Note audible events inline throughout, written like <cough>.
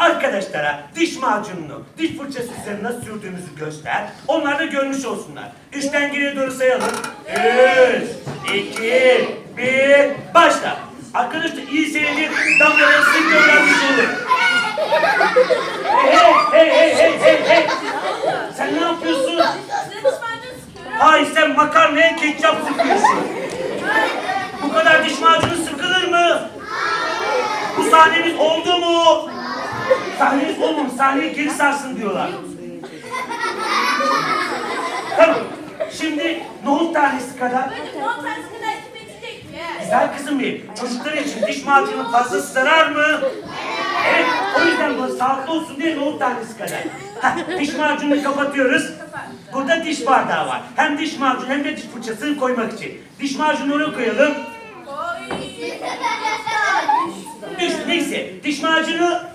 arkadaşlara diş macununu diş fırçası üzerine nasıl sürdüğümüzü göster. Onlar da görmüş olsunlar. Üçten geriye doğru sayalım. Üç, iki, bir, başla. Arkadaşlar iyi seyredin. Damlaları sık öğrenmiş olur. Hey hey hey hey hey hey. Sen ne yapıyorsun? Hayır sen makarnaya ketçap sıkıyorsun. Bu kadar diş macunu sıkılır mı? Bu sahnemiz oldu mu? Sahnemiz olmamış. Sahneyi geri sarsın diyorlar. Tamam. Şimdi nohut tanesi kadar. Böyle non tersi kadar kim içecek mi? Güzel kızım benim. Çocuklar için diş macunu fazlası zarar mı? Evet. O yüzden bu sağlıklı olsun diye nohut tanesi kadar. Heh, diş macununu kapatıyoruz. Burada diş bardağı var. Hem diş macunu hem de diş fırçasını koymak için. Diş macunu oraya koyalım. Oy. Diş, neyse. Diş macunu.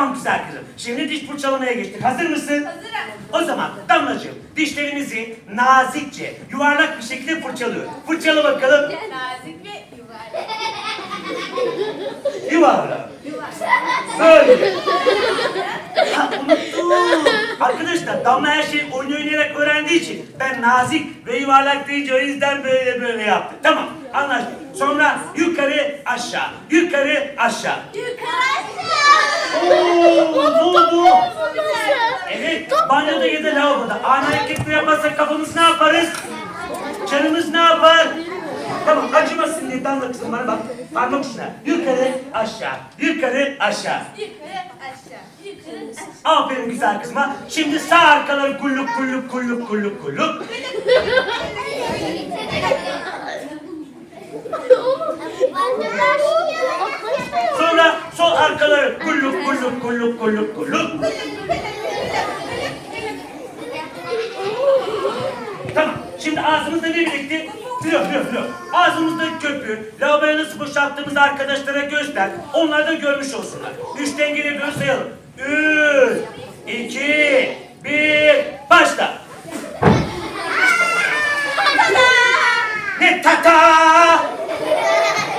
Tamam güzel kızım. Şimdi diş fırçalamaya geçtik. Hazır mısın? Hazırım. O zaman Damlacığım dişlerimizi nazikçe, yuvarlak bir şekilde fırçalıyor. Fırçala bakalım. Nazik ve yuvarlak. <laughs> Yuvarlak. Böyle. Ha, unuttum. Arkadaşlar Damla her şeyi oyun oynayarak öğrendiği için ben nazik ve yuvarlak deyince o yüzden böyle böyle yaptı. Tamam anlaştık. Sonra yukarı aşağı, yukarı aşağı. Bu güzel. Evet, banyoda ya da lavaboda. Ani hareketler yaparsak kafamız ne yaparız? Canımız ne yapar? Tamam, acımasın diye damla kızım bana bak. Parmak ucuna. Yukarı, aşağı. Yukarı, aşağı. Aferin güzel kızıma. Şimdi sağ arkaları kulluk kulluk kulluk kulluk kulluk. <laughs> sol arkaları kulluk kulluk kulluk kulluk kulluk. Tamam. Şimdi ağzımızda ne birikti? Flö flö flö. Ağzımızdaki köpüğü lavaboya nasıl boşalttığımızı arkadaşlara göster. Onlar da görmüş olsunlar. Üçten geriye doğru sayalım. Üç, iki, bir, başla. Ne tata?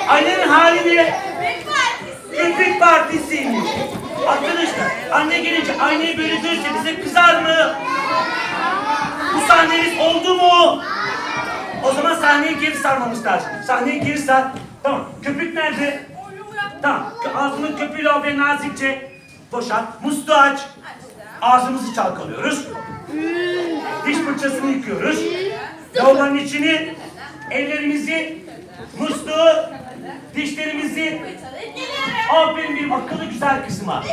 Annenin hali ne? Bek partisi. Köpük partisiymiş. Arkadaşlar anne aynayı böyle görse bize kızar mı? Bu sahneniz oldu mu? O zaman sahneyi geri sarmamız lazım. Sahneyi geri sar. Tamam. Köpük nerede? Tamam. Ağzının köpüğüyle lavaboya nazikçe boşalt. Musluğu aç. Ağzımızı çalkalıyoruz. Diş fırçasını yıkıyoruz. Lavabonun içini, ellerimizi, musluğu, dişlerimizi. Aferin benim akıllı güzel kızıma.